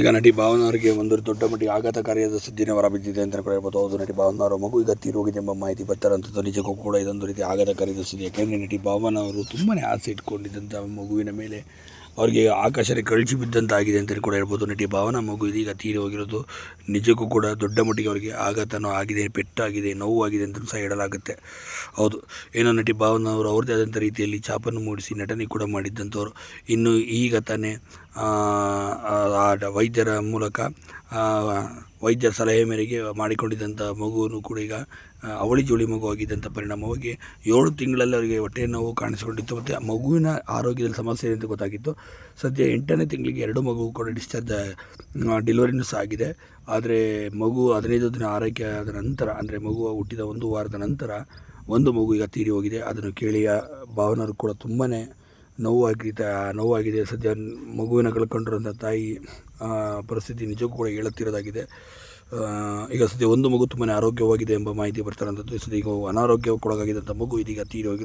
ಈಗ ನಟಿ ಭಾವನ ಅವರಿಗೆ ಒಂದು ದೊಡ್ಡ ಮಟ್ಟಿಗೆ ಆಘಾತಕಾರಿಯಾದ ಸುದ್ದಿನೇ ಹೊರಬಿದ್ದಿದೆ ಅಂತ ಹೇಳ್ಬೋದು. ಹೌದು, ನಟಿ ಭಾವನ ಅವರ ಮಗು ಈಗ ತೀರೋಗಿದೆ ಎಂಬ ಮಾಹಿತಿ ಬರ್ತಾರಂಥದ್ದು ನಿಜಕ್ಕೂ ಕೂಡ ಇದೊಂದು ರೀತಿ ಆಘಾತಕಾರಿಯಾದ ಸುದ್ದಿ. ಯಾಕೆಂದರೆ ನಟಿ ಭಾವನ ಅವರು ತುಂಬಾ ಆಸೆ ಇಟ್ಕೊಂಡಿದ್ದಂಥ ಮಗುವಿನ ಮೇಲೆ ಅವರಿಗೆ ಆಕಾಶರೇ ಕಳಿಸಿ ಬಿದ್ದಂತಾಗಿದೆ ಅಂತಲೇ ಕೂಡ ಹೇಳ್ಬೋದು. ನಟಿ ಭಾವನ ಮಗು ಇದೀಗ ತೀರಿ ಹೋಗಿರೋದು ನಿಜಕ್ಕೂ ಕೂಡ ದೊಡ್ಡ ಮಟ್ಟಿಗೆ ಅವರಿಗೆ ಆಘಾತನೂ ಆಗಿದೆ, ಪೆಟ್ಟಾಗಿದೆ ನೋವು ಆಗಿದೆ ಅಂತ ಸಹ ಹೇಳಲಾಗುತ್ತೆ. ಹೌದು, ಏನೋ ನಟಿ ಭಾವನ ಅವರು ಅವ್ರದ್ದೇ ಆದಂಥ ರೀತಿಯಲ್ಲಿ ಛಾಪನ್ನು ಮೂಡಿಸಿ ನಟನೆ ಕೂಡ ಮಾಡಿದ್ದಂಥವ್ರು. ಇನ್ನು ಈಗ ತಾನೇ ವೈದ್ಯರ ಮೂಲಕ ಆ, ವೈದ್ಯರ ಸಲಹೆ ಮೇರೆಗೆ ಮಾಡಿಕೊಂಡಿದ್ದಂಥ ಮಗುವನ್ನು ಕೂಡ ಈಗ ಅವಳಿ ಜೋಳಿ ಮಗು ಆಗಿದ್ದಂಥ ಪರಿಣಾಮವಾಗಿ ಏಳು ತಿಂಗಳಲ್ಲಿ ಅವರಿಗೆ ಹೊಟ್ಟೆ ನೋವು ಕಾಣಿಸಿಕೊಂಡಿತ್ತು ಮತ್ತು ಮಗುವಿನ ಆರೋಗ್ಯದಲ್ಲಿ ಸಮಸ್ಯೆ ಇದೆ ಅಂತ ಗೊತ್ತಾಗಿತ್ತು. ಸದ್ಯ ಎಂಟನೇ ತಿಂಗಳಿಗೆ ಎರಡು ಮಗು ಕೂಡ ಡಿಸ್ಚಾರ್ಜ್ ಡೆಲಿವರಿನೂ ಸಹ ಆಗಿದೆ. ಆದರೆ ಮಗು ಹದಿನೈದು ದಿನ ಆರೈಕೆ ಆದ ನಂತರ ಅಂದರೆ ಮಗು ಹುಟ್ಟಿದ ಒಂದು ವಾರದ ನಂತರ ಒಂದು ಮಗು ಈಗ ತೀರಿ ಹೋಗಿದೆ. ಅದನ್ನು ಕೇಳಿಯ ಆ ಭಾವನರು ಕೂಡ ತುಂಬಾ ನೋವಾಗಿದೆ ನೋವಾಗಿದೆ ಸದ್ಯ ಮಗುವಿನ ಕಳ್ಕೊಂಡಿರೋಂಥ ತಾಯಿ ಪರಿಸ್ಥಿತಿ ನಿಜಕ್ಕೂ ಕೂಡ ಹೇಳುತ್ತಿರೋದಾಗಿದೆ ಈಗ ಸದ್ಯ ಒಂದು ಮಗು ತುಂಬಾ ಆರೋಗ್ಯವಾಗಿದೆ ಎಂಬ ಮಾಹಿತಿ ಬರ್ತಾರಂಥದ್ದು ಸದ್ಯ ಈಗ ಅನಾರೋಗ್ಯಕ್ಕೊಳಗಾಗಿದ್ದಂಥ ಮಗು ಇದೀಗ ತೀರಿ ಹೋಗಿರೋ